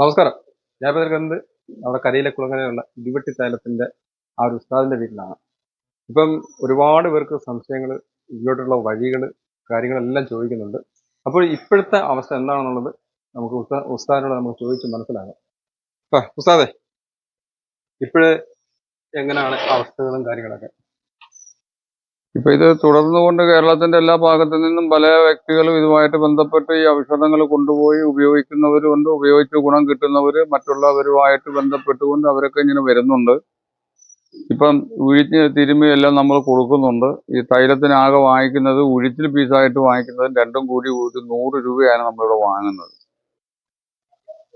നമസ്കാരം. ഞാൻ നിൽക്കുന്നത് നമ്മുടെ കരയിലെ കുളങ്ങനെയുള്ള ഇടിവെട്ടി തൈലത്തിന്റെ ആ ഒരു ഉസ്താദിന്റെ വീട്ടിലാണ്. ഇപ്പം ഒരുപാട് പേർക്ക് സംശയങ്ങൾ ഇങ്ങോട്ടുള്ള വഴികൾ കാര്യങ്ങളെല്ലാം ചോദിക്കുന്നുണ്ട്. അപ്പോൾ ഇപ്പോഴത്തെ അവസ്ഥ എന്താണെന്നുള്ളത് നമുക്ക് ഉസ്താ ഉസ്താദിനോട് നമുക്ക് ചോദിച്ച് മനസ്സിലാകാം ആ ഉസ്താദെ ഇപ്പോഴ് എങ്ങനെയാണ് അവസ്ഥകളും കാര്യങ്ങളൊക്കെ? ഇപ്പൊ ഇത് തുടർന്നുകൊണ്ട് കേരളത്തിന്റെ എല്ലാ ഭാഗത്തു നിന്നും പല വ്യക്തികളും ഇതുമായിട്ട് ബന്ധപ്പെട്ട് ഈ ഔഷധങ്ങൾ കൊണ്ടുപോയി ഉപയോഗിക്കുന്നവരുണ്ട് ഉപയോഗിച്ച് ഗുണം കിട്ടുന്നവര് മറ്റുള്ളവരുമായിട്ട് ബന്ധപ്പെട്ടുകൊണ്ട് അവരൊക്കെ ഇങ്ങനെ വരുന്നുണ്ട്. ഇപ്പം ഉഴിച്ച് തിരുമ്മി എല്ലാം നമ്മൾ കൊടുക്കുന്നുണ്ട്. ഈ തൈലത്തിനാകെ വാങ്ങിക്കുന്നത് ഉഴിച്ചിൽ പീസായിട്ട് വാങ്ങിക്കുന്നതും രണ്ടും കൂടി ഒരു നൂറ് രൂപയാണ് നമ്മളിവിടെ വാങ്ങുന്നത്.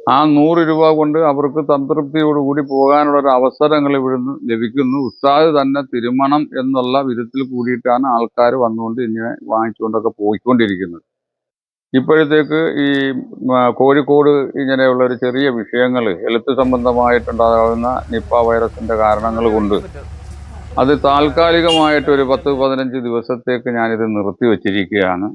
ആ നൂറ് രൂപ കൊണ്ട് അവർക്ക് സംതൃപ്തിയോടുകൂടി പോകാനുള്ള ഒരു അവസരങ്ങൾ ഇവിടുന്ന് ലഭിക്കുന്നു. ഉസ്താദ് തന്നെ തിരുമണം എന്നുള്ള വിധത്തിൽ കൂടിയിട്ടാണ് ആൾക്കാർ വന്നുകൊണ്ട് ഇങ്ങനെ വാങ്ങിച്ചുകൊണ്ടൊക്കെ പോയിക്കൊണ്ടിരിക്കുന്നത്. ഇപ്പോഴത്തേക്ക് ഈ കോഴിക്കോട് ഇങ്ങനെയുള്ള ഒരു ചെറിയ വിഷയങ്ങൾ ഹെൽത്ത് സംബന്ധമായിട്ടുണ്ടാകുന്ന നിപ്പ വൈറസിന്റെ കാരണങ്ങൾ കൊണ്ട് അത് താൽക്കാലികമായിട്ട് ഒരു പത്ത് പതിനഞ്ച് ദിവസത്തേക്ക് ഞാനിത് നിർത്തി വച്ചിരിക്കുകയാണ്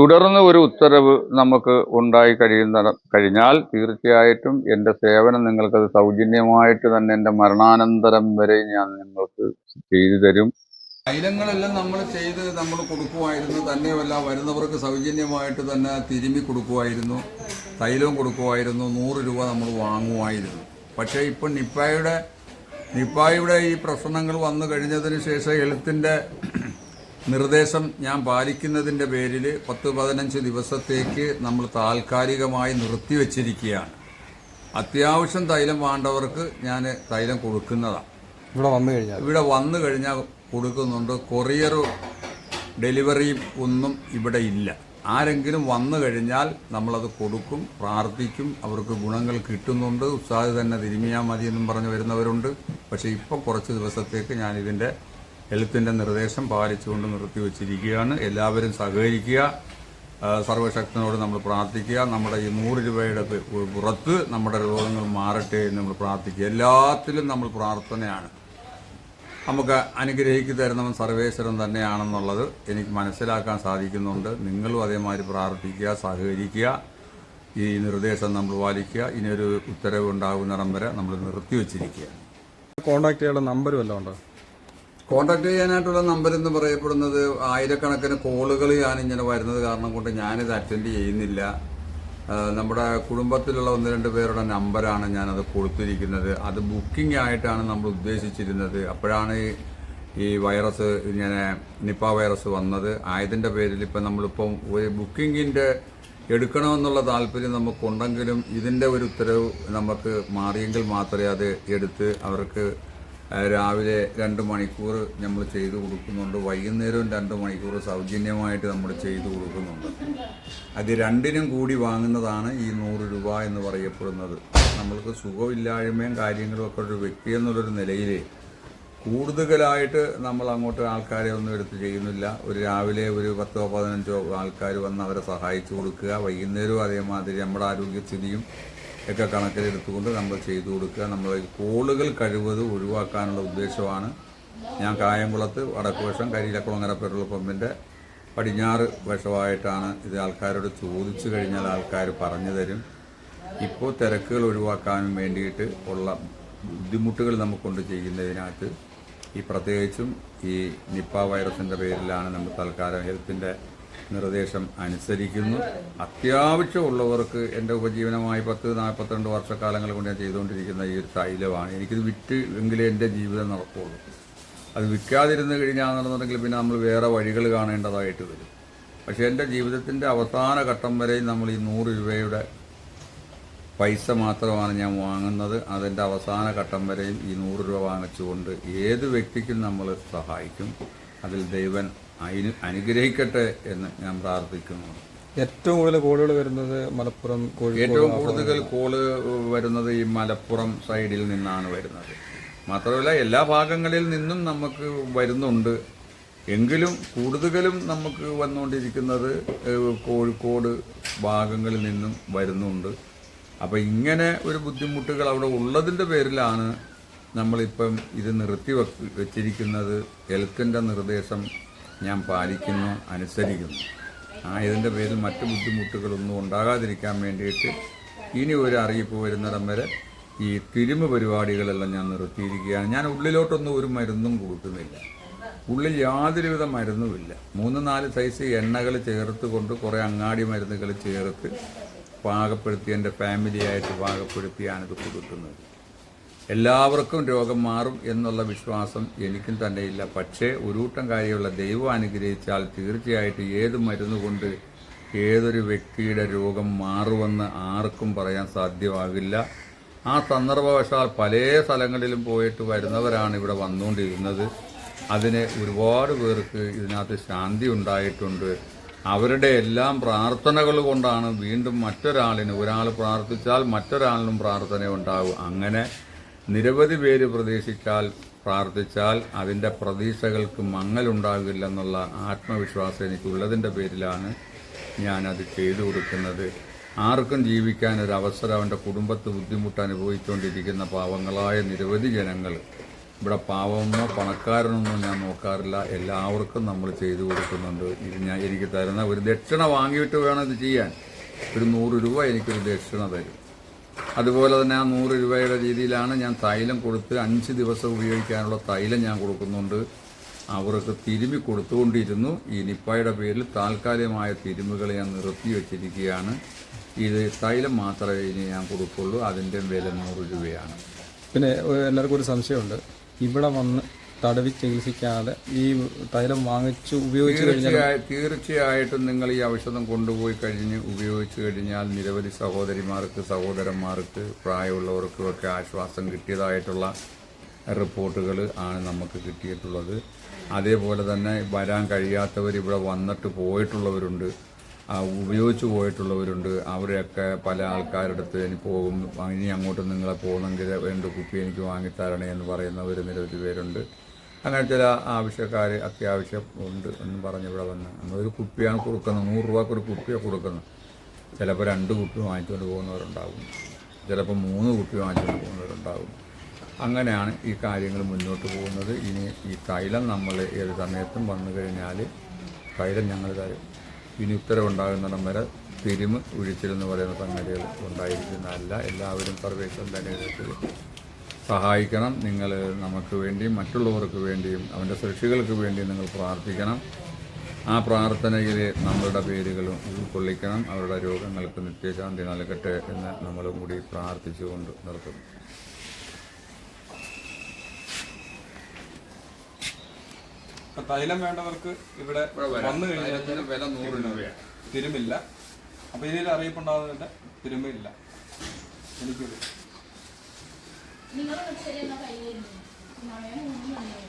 തുടർന്ന് ഒരു ഉത്തരവ് നമുക്ക് ഉണ്ടായി കഴിയുന്ന കഴിഞ്ഞാൽ തീർച്ചയായിട്ടും എന്റെ സേവനം നിങ്ങൾക്കത് സൗജന്യമായിട്ട് തന്നെ എന്റെ മരണാനന്തരം വരെ ഞാൻ നിങ്ങൾക്ക് ചെയ്തു തരും. തൈലങ്ങളെല്ലാം നമ്മൾ ചെയ്ത് നമ്മൾ കൊടുക്കുമായിരുന്നു. തന്നെയുമല്ല വരുന്നവർക്ക് സൗജന്യമായിട്ട് തന്നെ തിരുമി കൊടുക്കുമായിരുന്നു. തൈലവും കൊടുക്കുമായിരുന്നു. നൂറ് രൂപ നമ്മൾ വാങ്ങുമായിരുന്നു. പക്ഷേ ഇപ്പം നിപ്പായുടെ നിപ്പായുടെ ഈ പ്രശ്നങ്ങൾ വന്നു കഴിഞ്ഞതിന് ശേഷം ഹെൽത്തിന്റെ നിർദ്ദേശം ഞാൻ പാലിക്കുന്നതിന്റെ പേരിൽ പത്ത് പതിനഞ്ച് ദിവസത്തേക്ക് നമ്മൾ താൽക്കാലികമായി നിർത്തിവെച്ചിരിക്കുകയാണ് അത്യാവശ്യം തൈലം വേണ്ടവർക്ക് ഞാൻ തൈലം കൊടുക്കുന്നതാണ് ഇവിടെ വന്നു കഴിഞ്ഞാൽ? ഇവിടെ വന്നു കഴിഞ്ഞാൽ കൊടുക്കുന്നുണ്ട്. കൊറിയർ ഡെലിവറിയും ഒന്നും ഇവിടെ ഇല്ല. ആരെങ്കിലും വന്നു കഴിഞ്ഞാൽ നമ്മളത് കൊടുക്കും പ്രാർത്ഥിക്കും അവർക്ക് ഗുണങ്ങൾ കിട്ടുന്നുണ്ട്. ഉത്സാഹം തന്നെ തിരുമിയാൽ മതി എന്നും പറഞ്ഞ് വരുന്നവരുണ്ട്. പക്ഷേ ഇപ്പോൾ കുറച്ച് ദിവസത്തേക്ക് ഞാൻ ഇതിന്റെ നിർദ്ദേശം പാലിച്ചുകൊണ്ട് നിർത്തിവച്ചിരിക്കുകയാണ്. എല്ലാവരും സഹകരിക്കുക. സർവശക്തനോട് നമ്മൾ പ്രാർത്ഥിക്കുക. നമ്മുടെ ഈ നൂറ് രൂപയുടെ പുറത്ത് നമ്മുടെ രോഗങ്ങൾ മാറട്ടെ എന്ന് നമ്മൾ പ്രാർത്ഥിക്കുക. എല്ലാത്തിലും നമ്മൾ പ്രാർത്ഥനയാണ്. നമുക്ക് അനുഗ്രഹിക്കു തരുന്നവൻ സർവേശ്വരൻ തന്നെയാണെന്നുള്ളത് എനിക്ക് മനസ്സിലാക്കാൻ സാധിക്കുന്നുണ്ട്. നിങ്ങളും അതേമാതിരി പ്രാർത്ഥിക്കുക സഹകരിക്കുക. ഈ നിർദ്ദേശം നമ്മൾ പാലിക്കുക. ഇനിയൊരു ഉത്തരവ് ഉണ്ടാകുന്നിടം വരെ നമ്മൾ നിർത്തിവെച്ചിരിക്കുക. കോൺടാക്ട് ചെയ്യാനുള്ള നമ്പർ വല്ലതും ഉണ്ടോ? കോൺടാക്ട് ചെയ്യാനായിട്ടുള്ള നമ്പർ എന്ന് പറയപ്പെടുന്നത് ആയിരക്കണക്കിന് കോളുകൾ ഞാൻ ഇങ്ങനെ വരുന്നത് കാരണം കൊണ്ട് ഞാനിത് അറ്റൻഡ് ചെയ്യുന്നില്ല. നമ്മുടെ കുടുംബത്തിലുള്ള ഒന്ന് രണ്ട് പേരുടെ നമ്പറാണ് ഞാനത് കൊടുത്തിരിക്കുന്നത്. അത് ബുക്കിംഗ് ആയിട്ടാണ് നമ്മൾ ഉദ്ദേശിച്ചിരുന്നത്. അപ്പോഴാണ് ഈ- വൈറസ് ഇങ്ങനെ നിപ്പ വൈറസ് വന്നത്. ആയതിന്റെ പേരിൽ ഇപ്പം നമ്മളിപ്പം ഒരു ബുക്കിങ്ങിന്റെ എടുക്കണമെന്നുള്ള താല്പര്യം നമുക്കുണ്ടെങ്കിലും ഇതിന്റെ ഒരു ഉത്തരവ് നമുക്ക് മാറിയെങ്കിൽ മാത്രമേ അത് എടുത്ത് അവർക്ക് രാവിലെ രണ്ട് മണിക്കൂർ നമ്മൾ ചെയ്തു കൊടുക്കുന്നുണ്ട്. വൈകുന്നേരവും രണ്ട് മണിക്കൂർ സൗജന്യമായിട്ട് നമ്മൾ ചെയ്തു കൊടുക്കുന്നുണ്ട്. അത് രണ്ടിനും കൂടി വാങ്ങുന്നതാണ് ഈ നൂറ് രൂപ എന്ന് പറയപ്പെടുന്നത്. നമ്മൾക്ക് സുഖമില്ലായ്മയും കാര്യങ്ങളും ഒക്കെ ഒരു വ്യക്തി എന്നുള്ളൊരു നിലയിൽ കൂടുതലായിട്ട് നമ്മൾ അങ്ങോട്ട് ആൾക്കാരെ ഒന്നും എടുത്ത് ചെയ്യുന്നില്ല. ഒരു രാവിലെ ഒരു പത്തോ പതിനഞ്ചോ ആൾക്കാർ വന്ന് അവരെ സഹായിച്ചു കൊടുക്കുക. വൈകുന്നേരവും അതേമാതിരി നമ്മുടെ ആരോഗ്യസ്ഥിതിയും ഒക്കെ കണക്കിലെടുത്തുകൊണ്ട് നമ്മൾ ചെയ്തു കൊടുക്കുക. നമ്മൾ കോളുകൾ കഴിവത് ഒഴിവാക്കാനുള്ള ഉദ്ദേശമാണ്. ഞാൻ കായംകുളത്ത് വടക്ക് വശം കരിയിലക്കുളങ്ങര പെട്രോൾ പമ്പിന്റെ പടിഞ്ഞാറ് വശമായിട്ടാണ് ഇത് ആൾക്കാരോട് ചോദിച്ചു കഴിഞ്ഞാൽ ആൾക്കാർ പറഞ്ഞു തരും. ഇപ്പോൾ തിരക്കുകൾ ഒഴിവാക്കാനും വേണ്ടിയിട്ട് ഉള്ള ബുദ്ധിമുട്ടുകൾ നമുക്കൊണ്ട് ചെയ്യുന്നതിനകത്ത് ഈ പ്രത്യേകിച്ചും ഈ നിപ്പ വൈറസിന്റെ പേരിലാണ് നമ്മൾ തൽക്കാലം ഹെൽത്തിന്റെ നിർദ്ദേശം അനുസരിക്കുന്നു. അത്യാവശ്യമുള്ളവർക്ക് എന്റെ ഉപജീവനമായി പത്ത് നാൽപ്പത്തിരണ്ട് വർഷക്കാലങ്ങൾ കൊണ്ട് ഞാൻ ചെയ്തുകൊണ്ടിരിക്കുന്ന ഈ ഒരു തൈലമാണ് എനിക്കിത് വിറ്റ് എങ്കിലേ എന്റെ ജീവിതം നടക്കുള്ളൂ. അത് വിൽക്കാതിരുന്ന് കഴിഞ്ഞാണെന്നുണ്ടെങ്കിൽ പിന്നെ നമ്മൾ വേറെ വഴികൾ കാണേണ്ടതായിട്ട് വരും. പക്ഷേ എന്റെ ജീവിതത്തിന്റെ അവസാന ഘട്ടം വരെയും നമ്മൾ ഈ നൂറ് രൂപയുടെ പൈസ മാത്രമാണ് ഞാൻ വാങ്ങുന്നത്. അതിന്റെ അവസാന ഘട്ടം വരെയും ഈ നൂറ് രൂപ വാങ്ങിച്ചുകൊണ്ട് ഏത് വ്യക്തിക്കും നമ്മൾ സഹായിക്കും. അതിൽ ദൈവൻ അതിന് അനുഗ്രഹിക്കട്ടെ എന്ന് ഞാൻ പ്രാർത്ഥിക്കുന്നു. ഏറ്റവും കൂടുതൽ കോളുകൾ വരുന്നത് മലപ്പുറം ഏറ്റവും കൂടുതൽ കോൾ വരുന്നത് ഈ മലപ്പുറം സൈഡിൽ നിന്നാണ് വരുന്നത്. മാത്രമല്ല എല്ലാ ഭാഗങ്ങളിൽ നിന്നും നമുക്ക് വരുന്നുണ്ട്. എങ്കിലും കൂടുതലും നമുക്ക് വന്നുകൊണ്ടിരിക്കുന്നത് കോഴിക്കോട് ഭാഗങ്ങളിൽ നിന്നും വരുന്നുണ്ട്. അപ്പോൾ ഇങ്ങനെ ഒരു ബുദ്ധിമുട്ടുകൾ അവിടെ ഉള്ളതിന്റെ പേരിലാണ് നമ്മളിപ്പം ഇത് നിർത്തി വെച്ചിരിക്കുന്നത്. എൽക്കിന്റെ നിർദ്ദേശം ഞാൻ പാലിക്കുന്നു അനുസരിക്കുന്നു. ആയതിന്റെ പേരിൽ മറ്റു ബുദ്ധിമുട്ടുകളൊന്നും ഉണ്ടാകാതിരിക്കാൻ വേണ്ടിയിട്ട് ഇനി ഒരു അറിയിപ്പ് വരുന്നിടം വരെ ഈ തിരുമ പരിപാടികളെല്ലാം ഞാൻ നിർത്തിയിരിക്കുകയാണ്. ഞാൻ ഉള്ളിലോട്ടൊന്നും ഒരു മരുന്നും കൊടുക്കുന്നില്ല ഉള്ളിൽ യാതൊരുവിധ മരുന്നുമില്ല. മൂന്ന് നാല് സൈസ് എണ്ണകൾ ചേർത്ത് കൊണ്ട് കുറേ അങ്ങാടി മരുന്നുകൾ ചേർത്ത് പാകപ്പെടുത്തി എന്റെ ഫാമിലിയായിട്ട് പാകപ്പെടുത്തിയാണ് ഇത് കൊടുക്കുന്നത് എല്ലാവർക്കും രോഗം മാറും എന്നുള്ള വിശ്വാസം എനിക്കും തന്നെ ഇല്ല പക്ഷേ ഒരുകൂട്ടം കാര്യമുള്ള ദൈവം അനുഗ്രഹിച്ചാൽ തീർച്ചയായിട്ടും ഏത് മരുന്ന് കൊണ്ട് ഏതൊരു വ്യക്തിയുടെ രോഗം മാറുമെന്ന് ആർക്കും പറയാൻ സാധ്യമാകില്ല. ആ സന്ദർഭവശാൽ പല സ്ഥലങ്ങളിലും പോയിട്ട് വരുന്നവരാണ് ഇവിടെ വന്നുകൊണ്ടിരുന്നത്. അതിന് ഒരുപാട് പേർക്ക് ഇതിനകത്ത് ശാന്തി ഉണ്ടായിട്ടുണ്ട്. അവരുടെ എല്ലാം പ്രാർത്ഥനകൾ കൊണ്ടാണ് വീണ്ടും മറ്റൊരാളിന് ഒരാൾ പ്രാർത്ഥിച്ചാൽ മറ്റൊരാളിനും പ്രാർത്ഥന ഉണ്ടാകും. അങ്ങനെ നിരവധി പേര് പ്രതീക്ഷിച്ചാൽ പ്രാർത്ഥിച്ചാൽ അതിന്റെ പ്രതീക്ഷകൾക്ക് മങ്ങലുണ്ടാകില്ലെന്നുള്ള ആത്മവിശ്വാസം എനിക്കുള്ളതിന്റെ പേരിലാണ് ഞാനത് ചെയ്തു കൊടുക്കുന്നത്. ആർക്കും ജീവിക്കാൻ ഒരു അവസരം അവന്റെ കുടുംബത്ത് ബുദ്ധിമുട്ട് അനുഭവിച്ചുകൊണ്ടിരിക്കുന്ന പാവങ്ങളായ നിരവധി ജനങ്ങൾ. ഇവിടെ പാവമോ പണക്കാരനൊന്നും ഞാൻ നോക്കാറില്ല. എല്ലാവർക്കും നമ്മൾ ചെയ്തു കൊടുക്കുന്നുണ്ട്. ഇത് ഞാൻ എനിക്ക് തരുന്ന ഒരു ദക്ഷിണ വാങ്ങിയിട്ട് വേണം ഇത് ചെയ്യാൻ. ഒരു നൂറ് രൂപ എനിക്കൊരു ദക്ഷിണ തരും. അതുപോലെ തന്നെ ആ നൂറ് രൂപയുടെ രീതിയിലാണ് ഞാൻ തൈലം കൊടുത്ത് അഞ്ച് ദിവസം ഉപയോഗിക്കാനുള്ള തൈലം ഞാൻ കൊടുക്കുന്നുണ്ട്. അവർക്ക് തിരുമി കൊടുത്തുകൊണ്ടിരുന്നു. ഈ നിപ്പയുടെ പേരിൽ താൽക്കാലികമായ തിരുമുകൾ ഞാൻ നിർത്തി വെച്ചിരിക്കുകയാണ്. ഇത് തൈലം മാത്രമേ ഇനി ഞാൻ കൊടുക്കുള്ളൂ. അതിന്റെ വില നൂറ് രൂപയാണ്. പിന്നെ എല്ലാവർക്കും ഒരു സംശയമുണ്ട്. ഇവിടെ വന്ന് തടവി ചികിത്സിക്കാതെ ഈ തൈലം വാങ്ങിച്ച് ഉപയോഗിച്ചു കഴിഞ്ഞാൽ തീർച്ചയായും തീർച്ചയായിട്ടും നിങ്ങൾ ഈ ഔഷധം കൊണ്ടുപോയി കഴിഞ്ഞ് ഉപയോഗിച്ച് കഴിഞ്ഞാൽ നിരവധി സഹോദരിമാർക്ക് സഹോദരന്മാർക്ക് പ്രായമുള്ളവർക്കും ഒക്കെ ആശ്വാസം കിട്ടിയതായിട്ടുള്ള റിപ്പോർട്ടുകൾ ആണ് നമുക്ക് കിട്ടിയിട്ടുള്ളത്. അതേപോലെ തന്നെ വരാൻ കഴിയാത്തവർ ഇവിടെ വന്നിട്ട് പോയിട്ടുള്ളവരുണ്ട് ഉപയോഗിച്ചു ഉപയോഗിച്ച് പോയിട്ടുള്ളവരുണ്ട്. അവരെയൊക്കെ പല ആൾക്കാരുടെ അടുത്ത് ഇനി പോകും. ഇനി അങ്ങോട്ട് നിങ്ങളെ പോകുന്നെങ്കിൽ വേണ്ട കുപ്പി എനിക്ക് വാങ്ങിത്തരണേ എന്ന് പറയുന്നവർ നിരവധി പേരുണ്ട്. അങ്ങനെ ചില ആവശ്യക്കാർ അത്യാവശ്യം ഉണ്ട് എന്ന് പറഞ്ഞ് ഇവിടെ വന്ന്. നമ്മളൊരു കുപ്പിയാണ് കൊടുക്കുന്നത്. നൂറ് രൂപക്ക് ഒരു കുപ്പിയാണ് കൊടുക്കുന്നത്. ചിലപ്പോൾ രണ്ട് കുപ്പി വാങ്ങിച്ചുകൊണ്ട് പോകുന്നവരുണ്ടാകും ചിലപ്പോൾ മൂന്ന് കുപ്പി വാങ്ങിച്ചുകൊണ്ട് പോകുന്നവരുണ്ടാകും അങ്ങനെയാണ് ഈ കാര്യങ്ങൾ മുന്നോട്ട് പോകുന്നത്. ഇനി ഈ തൈലം നമ്മൾ ഏത് സമയത്തും വന്നു കഴിഞ്ഞാൽ തൈലം ഞങ്ങൾ തരും. ഇനി ഉത്തരവുണ്ടാകുന്നിടം വരെ തിരുമ് ഒഴിച്ചിരുന്ന് പറയുന്ന സംഗതികൾ ഉണ്ടായിരിക്കുന്നതല്ല. എല്ലാവരും പ്രവേശം തന്നെ സഹായിക്കണം. നിങ്ങൾ നമുക്ക് വേണ്ടിയും മറ്റുള്ളവർക്ക് വേണ്ടിയും അവന്റെ സൃഷ്ടികൾക്ക് വേണ്ടിയും നിങ്ങൾ പ്രാർത്ഥിക്കണം. ആ പ്രാർത്ഥനയിൽ നമ്മളുടെ പേരുകളും ഉൾക്കൊള്ളിക്കണം. അവരുടെ രോഗങ്ങൾക്ക് നിത്യശാന്തി നൽകട്ടെ എന്ന് നമ്മളും കൂടി പ്രാർത്ഥിച്ചുകൊണ്ട് നിർത്തുന്നു. തൈലം വേണ്ടവർക്ക് ഇവിടെ വന്നു കഴിഞ്ഞാൽ വില നൂറ് രൂപയാണ്. തിരുമില്ല. അപ്പൊ ഇതിൽ അറിയിപ്പുണ്ടാകുന്നതിന്റെ തിരുമില്ല എനിക്കൊരു നിങ്ങൾ കൈ നാളെ മൂന്ന് മണിയായി